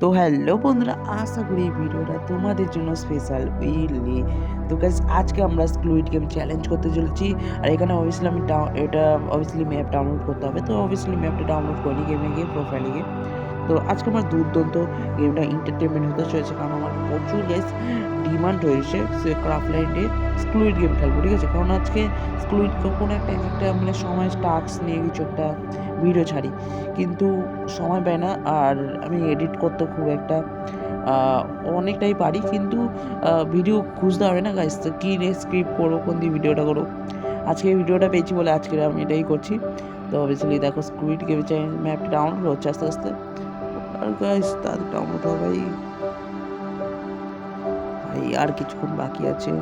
তো হ্যালো বন্ধুরা, আশা করি এই ভিডিওটা তোমাদের জন্য স্পেশাল বুঝলি তো গাইজ আজকে আমরা স্ক্লুইড গেম চ্যালেঞ্জ করতে চলেছি। আর এখানে অবভিয়াসলি আমি এটা অবভিয়াসলি ম্যাপ ডাউনলোড করতে হবে। তো অবভিয়াসলি ম্যাপটা ডাউনলোড করি গেমে গিয়ে প্রোফাইলে গিয়ে। তো আজকে আমার দুর্দান্ত গেমটা এন্টারটেনমেন্ট হতে চলেছে কারণ আমার প্রচুর গাইস ডিমান্ড হয়েছে সে ক্রাফলাইন্ডে স্ক্লুইড গেম খেলব, ঠিক আছে? কারণ আজকে স্ক্লুইড কোনো একটা একটা মানে সময় টাস্ক নিয়ে কিছু একটা ভিডিও ছাড়ি। কিন্তু সময় পাই না আর আমি এডিট করতে খুব একটা অনেকটাই পারি কিন্তু ভিডিও খুঁজতে হবে না গাইস তো কী স্ক্রিপ্ট করব, কোন দিয়ে ভিডিওটা করব? আজকে ভিডিওটা পেয়েছি বলে আজকে আমি এটাই করছি। তো অবভিয়াসলি দেখো স্কুইড গেম চাই ম্যাপটা ডাউনলোড হচ্ছে আস্তে আস্তে। আর গাইস তার ডাউনলোড হবে ভাই, আর কিছুক্ষণ বাকি আছে?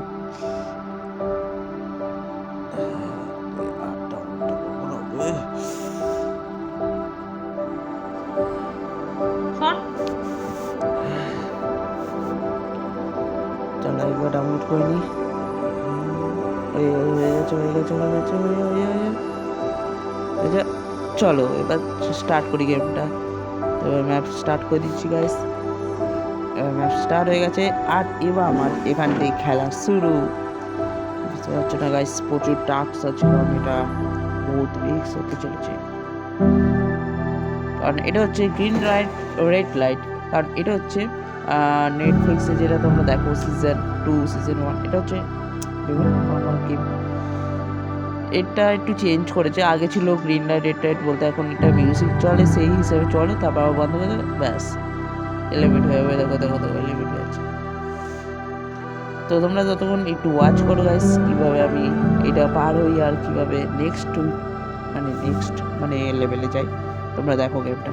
চলো একবার ডাউনলোড গেছে চলো, এবার স্টার্ট করি গেমটা তো ম্যাপ স্টার্ট করে দিচ্ছি গাইস ম্যাপ স্টার্ট হয়ে গেছে। আর এবার আমার এখান থেকে খেলা শুরু। বুঝতে পারছ না গাইস প্রচুর টাস্ক আছে, কারণ এটা বহুত রিক্স হতে চলেছে। কারণ এটা হচ্ছে গ্রিন লাইট রেড লাইট কারণ এটা হচ্ছে নেটফ্লিক্সে যেটা তোমরা দেখো সিজন টু সিজন ওয়ান এটা হচ্ছে বিভিন্ন নর্মাল গেম এটা একটু চেঞ্জ করেছে। আগে ছিল গ্রিন লাইট রেড লাইট বলতে এখন এটা মিউজিক চলে, সেই হিসাবে চলে, তারপর আবার বন্ধ করে দেবে ব্যাস। এলিমিট হয়ে যাবে দেখো দেখো দেখো এলিমিট হয়ে যাচ্ছে তো তোমরা যতক্ষণ একটু ওয়াচ করো গাইস কীভাবে আমি এটা পার হই আর কীভাবে নেক্সট মানে নেক্সট মানে লেভেলে যাই, তোমরা দেখো গেমটা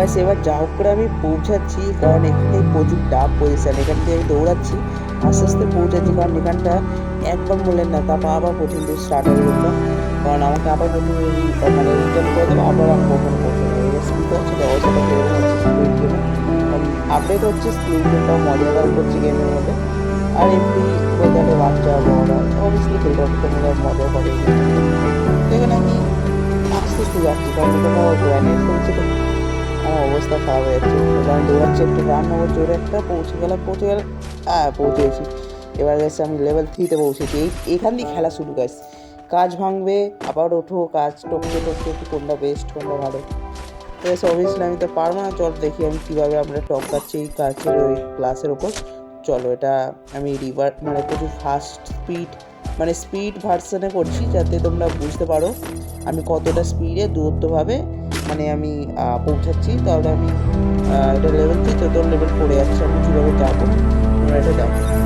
গাইস এবার যা হোক করে আমি পৌঁছাচ্ছি, কারণ এখানে প্রচুর ডাব পজিশন, এখান থেকে আমি দৌড়াচ্ছি, আস্তে আস্তে পৌঁছাচ্ছি, কারণ এখানটা একবার বললেন না, তারপর আবার প্রথম থেকে স্টার্ট হবে গেমটা কারণ আমাকে আবার প্রথম মানে রিটার্ন করে দেবো, আবার আমি গেমে আপডেট হচ্ছে স্পিড গেমটাও মজাদার করছে গেমের মধ্যে। আর এমনি ওয়েদারে বাচ্চা বড়রা অবশ্যই খেলতে মজা করে এখানে আমি আস্তে আস্তে যাচ্ছি, কারণ কোনো গ্র্যানেড অবস্থা খারাপ হয়ে যাচ্ছে কারণ দৌড়াচ্ছি একটু রান নেব জোরে একটা পৌঁছে গেলাম পৌঁছে গেলাম হ্যাঁ পৌঁছে গেছি। এবার গেছে আমি লেভেল থ্রিতে পৌঁছেছি। এই, এখান দিয়ে খেলা শুরু গাছ কাজ ভাঙবে, আবার ওঠো, কাজ টপকে টপকে, একটু কোনটা বেস্ট কোনটা ভালো। তো অবভিয়াসলি আমি তো পারব না। চল দেখি আমি কীভাবে আমরা টপ পাচ্ছি, এই কাজের ওই ক্লাসের ওপর চলো, এটা আমি রিভার মানে প্রচুর ফাস্ট স্পিড মানে স্পিড ভার্সনে করছি, যাতে তোমরা বুঝতে পারো আমি কতটা স্পিডে দূরত্বভাবে মানে আমি পৌঁছাচ্ছি। তাহলে আমি এটা লেভেল থ্রি তো লেভেল ফোরে যাচ্ছে আমি কীভাবে যাব? এটা দেখো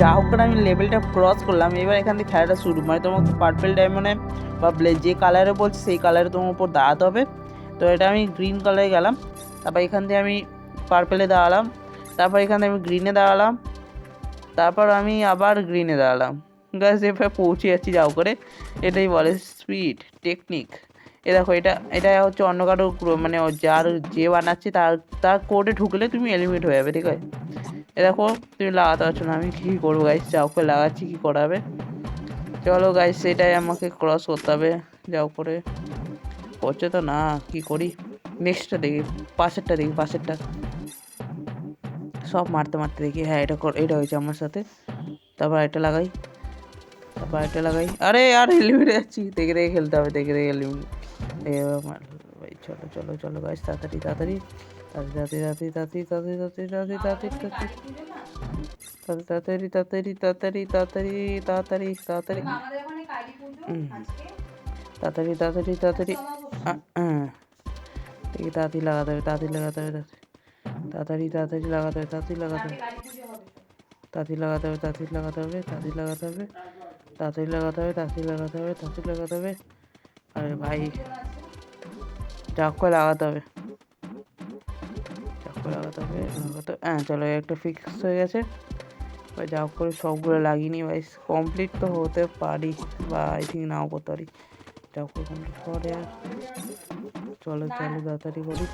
যা হোক করে আমি লেভেলটা ক্রস করলাম। এবার এখান থেকে খেলাটা শুরু। মানে তোমাকে পার্পেল ডায়মন্ডে বা যে কালারে বলছে সেই কালারে তোমার উপর দাঁড়াতে হবে। তো এটা আমি গ্রিন কালারে গেলাম। তারপর এখান থেকে আমি পার্পেলে দাঁড়ালাম। তারপর এখান আমি গ্রিনে দাঁড়ালাম। তারপর আমি আবার গ্রিনে দাঁড়ালাম। গাছ এবার পৌঁছে যাচ্ছি যাও করে। এটাই বলে স্পিড টেকনিক এ দেখো, এটা এটা হচ্ছে অন্য কারও মানে যার যে বানাচ্ছে তার তার কোডে ঢুকলে তুমি এলিমিট হয়ে যাবে, ঠিক আছে? এ দেখো, তুমি লাগাতে পারছ না, আমি কী করব গাইস যাও করে লাগাচ্ছি, কী করাবে? চলো গাইস সেটাই আমাকে ক্রস করতে হবে যাও করে। করছে তো? না, কি করি? নেক্সটটা দেখি, পাশেরটা দেখি, পাশেরটা। সব মারতে মারতে দেখি হ্যাঁ এটা এটা হয়েছে আমার সাথে। তারপর এটা লাগাই। তারপর এটা লাগাই। আরে, আর এলিমিটে যাচ্ছি। দেখে দেখে খেলতে হবে, দেখে দেখে এলিমিট ভাই, চলো চলো চলো গাইস তাড়াতাড়ি তাড়াতাড়ি। তাড়াতাড়ি লাগাতে হবে তাড়াতাড়ি লাগাতে হবে তাড়াতাড়ি তাড়াতাড়ি লাগাতে হবে তাড়াতাড়ি লাগাতে হবে তাড়াতাড়ি লাগাতে হবে তাড়াতাড়ি লাগাতে হবে তাড়াতাড়ি লাগাতে হবে তাড়াতাড়ি লাগাতে হবে তাড়াতাড়ি লাগাতে হবে লাগাতে হবে আরে ভাই করে লাগাতে হবে। লাগাতে হবে লাগাতে হ্যাঁ চলো একটা ফিক্স হয়ে গেছে। এবার যা করে সবগুলো লাগিয়ে নিই। ভাই কমপ্লিট তো হতে পারি বা আই থিঙ্ক নাও করতে পারি। যা করে কমপ্লিট করে চলো চলো তাড়াতাড়ি করি।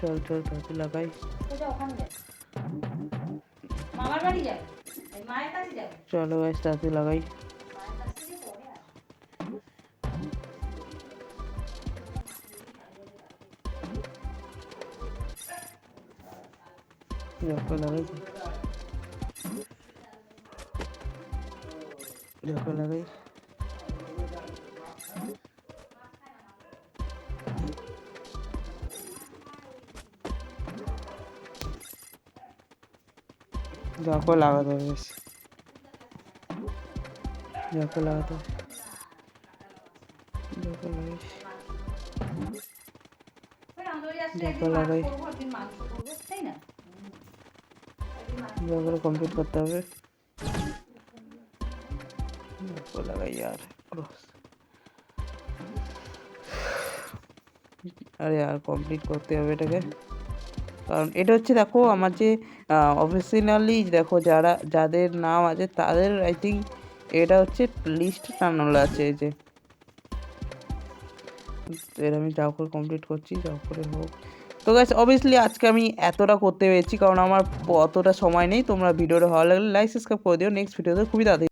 চল চল তাড়াতাড়ি লাগাই। চলো গাইস তাড়াতাড়ি লাগাই। Ya fue la bella. Ya fue la bella. Ya fue la bella. Ya la. Ya la. Ya la. যখন কমপ্লিট করতে হবে। লাগাই আর আরে আর কমপ্লিট করতে হবে এটাকে। কারণ এটা হচ্ছে দেখো আমার যে অফিসিয়ালি দেখো যারা, যাদের নাম আছে তাদের আই থিঙ্ক এটা হচ্ছে লিস্ট টানানো আছে এই যে। এর আমি যাও করে কমপ্লিট করছি যাও করে হোক। তো গাছ অবভিয়াসলি আজকে আমি এতটা করতে পেরেছি, কারণ আমার অতটা সময় নেই। তোমরা ভিডিওটা ভালো লাগলে লাইক সাবস্ক্রাইব করে দিও। নেক্সট ভিডিওতে খুবই তাড়াতাড়ি